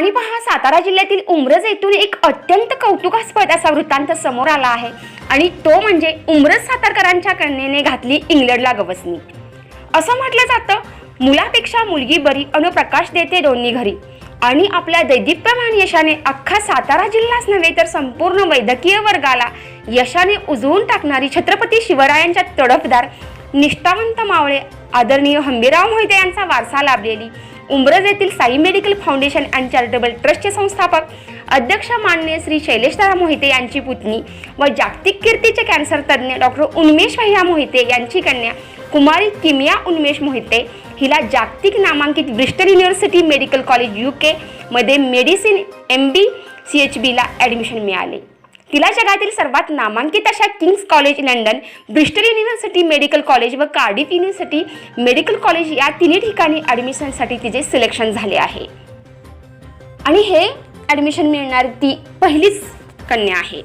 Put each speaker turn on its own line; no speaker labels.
आणि पहा सातारा जिल्ह्यातील उमरज येथून एक अत्यंत कौतुकास्पद असा वृत्तांत समोर आला आहे. आणि तो म्हणजे उमरज सातारकरांच्या कन्येने घातली इंग्लंडला गवसणी. असं म्हटलं जातं मुलापेक्षा मुलगी बरी अनु प्रकाश देते दोन्ही घरी. आणि आपल्या दैदिप्यमान यशाने अख्खा सातारा जिल्हाच नव्हे तर संपूर्ण वैद्यकीय वर्गाला यशाने उजवून टाकणारी छत्रपती शिवरायांच्या तडफदार निष्ठावंत मावळे आदरणीय हंबीराव मोहिते यांचा वारसा लाभलेली उमरज येथील Sai medical foundation and charitable ट्रस्टचे संस्थापक अध्यक्ष माननीय श्री शैलेशदारा मोहिते यांची पुतणी व जागतिक कीर्तीचे कॅन्सर तज्ज्ञ डॉक्टर उन्मेश भैया मोहिते यांची कन्या कुमारी किमिया उन्मेश मोहिते हिला जागतिक नामांकित Bristol university medical college U केमध्ये medicine M B C H बीला ॲडमिशन मिळाले. तिला जगातील सर्वात नामांकित अशा King's college London Bristol university medical college व कार्डिफ युनिव्हर्सिटी मेडिकल कॉलेज या तिन्ही ठिकाणी ॲडमिशनसाठी तिचे सिलेक्शन झाले आहे. आणि हे ॲडमिशन मिळणारी ती पहिलीच कन्या आहे.